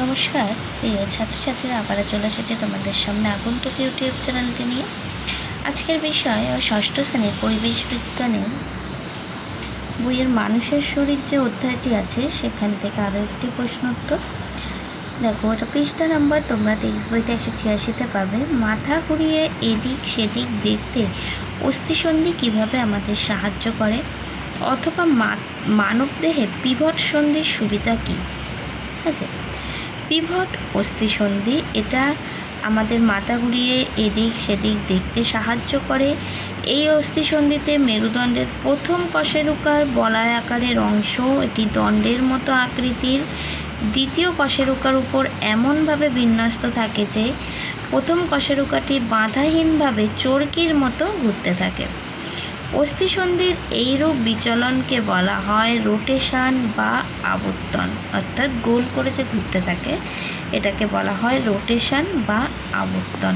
নমস্কার। প্রিয় ছাত্রছাত্রীরা, আবারও চলে এসেছে তোমাদের সামনে আগন্তুক ইউটিউব চ্যানেলটি নিয়ে। আজকের বিষয়, ষষ্ঠ শ্রেণির পরিবেশ বিজ্ঞানে বইয়ের মানুষের শরীর যে অধ্যায়টি আছে, সেখান থেকে আরও একটি প্রশ্ন উত্তর দেখো ওটা পৃষ্ঠা নাম্বার, তোমরা টেক্সট বইতে একশো ছিয়াশিতে পাবে। মাথা ঘুরিয়ে এদিক সেদিক দেখতে অস্থিসন্ধি কীভাবে আমাদের সাহায্য করে? অথবা মানবদেহে পিভট সন্ধির সুবিধা কী? ঠিক আছে? পিভট অস্থিসন্ধি। এটা আমাদের মাথা ঘুরিয়ে এদিক সেদিক দেখতে সাহায্য করে। এই অস্থিসন্ধিতে মেরুদণ্ডের প্রথম কশেরুকার বলায় আকারের অংশ, এটি দণ্ডের মতো আকৃতির। দ্বিতীয় কশেরুকার উপর এমনভাবে বিন্যস্ত থাকে যে, প্রথম কশেরুকাটি বাধাহীনভাবে চরকির মতো ঘুরতে থাকে। অস্থিসন্ধির এইরূপ বিচলনকে বলা হয় রোটেশান বা আবর্তন। অর্থাৎ গোল করে যে ঘুরতে থাকে এটাকে বলা হয় রোটেশান বা আবর্তন।